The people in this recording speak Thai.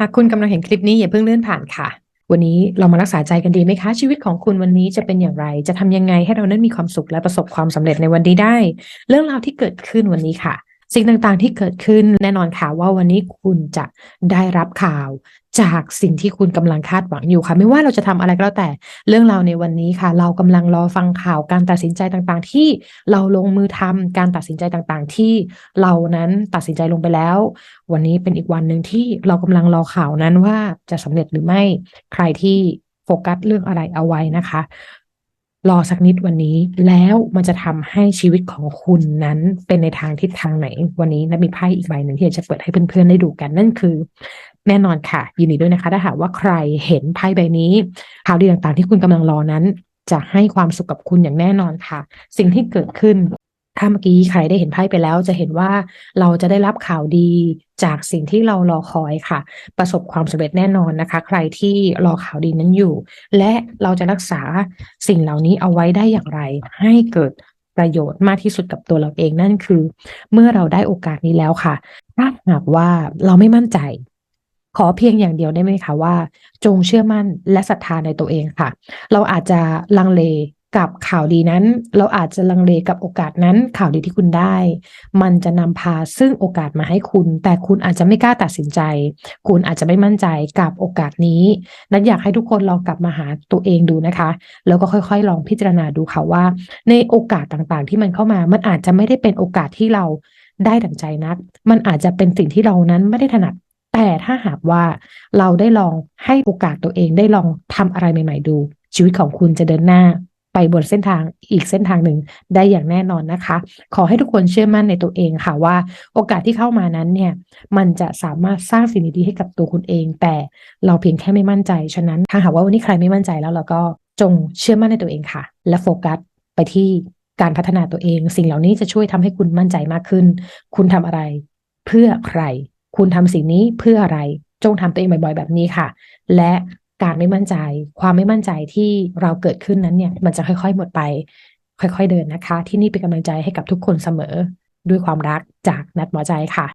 หากคุณกำลังเห็นคลิปนี้อย่าเพิ่งเลื่อนผ่านค่ะ วันนี้เรามารักษาใจกันดีไหมคะ ชีวิตของคุณวันนี้จะเป็นอย่างไร จะทำยังไงให้เรานั้นมีความสุขและประสบความสำเร็จในวันนี้ได้ เรื่องราวที่เกิดขึ้นวันนี้ค่ะ สิ่งต่างๆที่เกิดขึ้นแน่นอนค่ะว่าวันนี้คุณจะได้รับข่าวจากสิ่งที่คุณกำลังคาดหวังอยู่ค่ะ ไม่ว่าเราจะทำอะไรก็แล้วแต่เรื่องราวในวันนี้ค่ะ เรากำลังรอฟังข่าวการตัดสินใจต่างๆ ที่เราลงมือทำการตัดสินใจต่างๆ ที่เรานั้นตัดสินใจลงไปแล้ว วันนี้เป็นอีกวันหนึ่งที่เรากำลังรอข่าวนั้นว่าจะสำเร็จหรือไม่ใครที่โฟกัสเรื่องอะไรเอาไว้นะคะ รอสักนิดวันนี้ แล้วมันจะทำให้ชีวิตของคุณนั้นเป็นในทางทิศทางไหน วันนี้และมีไพ่อีกใบหนึ่งที่อยากจะเปิดให้เพื่อนๆได้ดูกันนั่นคือ แน่นอนค่ะ ยินดีด้วยนะคะ ถ้าหากว่าใครเห็นไพ่ใบนี้ข่าวดีต่างๆ ที่คุณกำลังรอนั้น จะให้ความสุขกับคุณอย่างแน่นอนค่ะ สิ่งที่เกิดขึ้น ถ้าเมื่อกี้ใครได้เห็นไพ่ไปแล้ว จะเห็นว่าเราจะได้รับข่าวดีจากสิ่งที่เรารอคอยค่ะ ประสบความสำเร็จแน่นอนนะคะ ใครที่รอข่าวดีนั้นอยู่ และเราจะรักษาสิ่งเหล่านี้เอาไว้ได้อย่างไร ให้เกิดประโยชน์มากที่สุดกับตัวเราเองนั่นคือ เมื่อเราได้โอกาสนี้แล้วค่ะ ถ้าหากว่าเราไม่มั่นใจ ขอเพียงอย่างเดียวได้ไหมคะว่า จงเชื่อมั่นและศรัทธาในตัวเองค่ะ เราอาจจะลังเล กับข่าวดีนั้น เราอาจจะลังเลกับโอกาสนั้น ข่าวดีที่คุณได้ มันจะนำพาซึ่งโอกาสมาให้คุณ แต่คุณอาจจะไม่กล้าตัดสินใจ คุณอาจจะไม่มั่นใจกับโอกาสนี้นัดอยากให้ทุกคนลองกลับมาหาตัวเองดูนะคะ แล้วก็ค่อยๆ ลองพิจารณาดูค่ะว่า ในโอกาสต่างๆ ที่มันเข้ามา มันอาจจะไม่ได้เป็นโอกาสที่เราได้ดั่งใจนัก มันอาจจะเป็นสิ่งที่เรานั้นไม่ได้ถนัดแต่ถ้าหากว่าเราได้ลองให้โอกาสตัวเองได้ลองทำอะไรใหม่ ๆ ดู ชีวิตของคุณจะเดินหน้า ไปบนเส้นทางอีกเส้นทางหนึ่งได้อย่างแน่นอนนะคะ ขอให้ทุกคนเชื่อมั่นในตัวเองค่ะว่า โอกาสที่เข้ามานั้นเนี่ยมันจะสามารถสร้างสิ่งดีๆให้กับตัวคุณเอง แต่เราเพียงแค่ไม่มั่นใจฉะนั้นถ้าหากว่าวันนี้ใครไม่มั่นใจแล้วเราก็จงเชื่อมั่นในตัวเองค่ะ และโฟกัสไปที่การพัฒนาตัวเอง สิ่งเหล่านี้จะช่วยทำให้คุณมั่นใจมากขึ้น คุณทำอะไร เพื่อใคร คุณทำสิ่งนี้เพื่ออะไร จงทำตัวเองบ่อย ๆ แบบนี้ค่ะ และ การไม่มั่นใจ ความไม่มั่นใจที่เราเกิดขึ้นนั้นเนี่ย มันจะค่อยๆหมดไป ค่อยๆเดินนะคะ ที่นี่เป็นกำลังใจให้กับทุกคนเสมอด้วยความรักจากนัดหมอใจค่ะ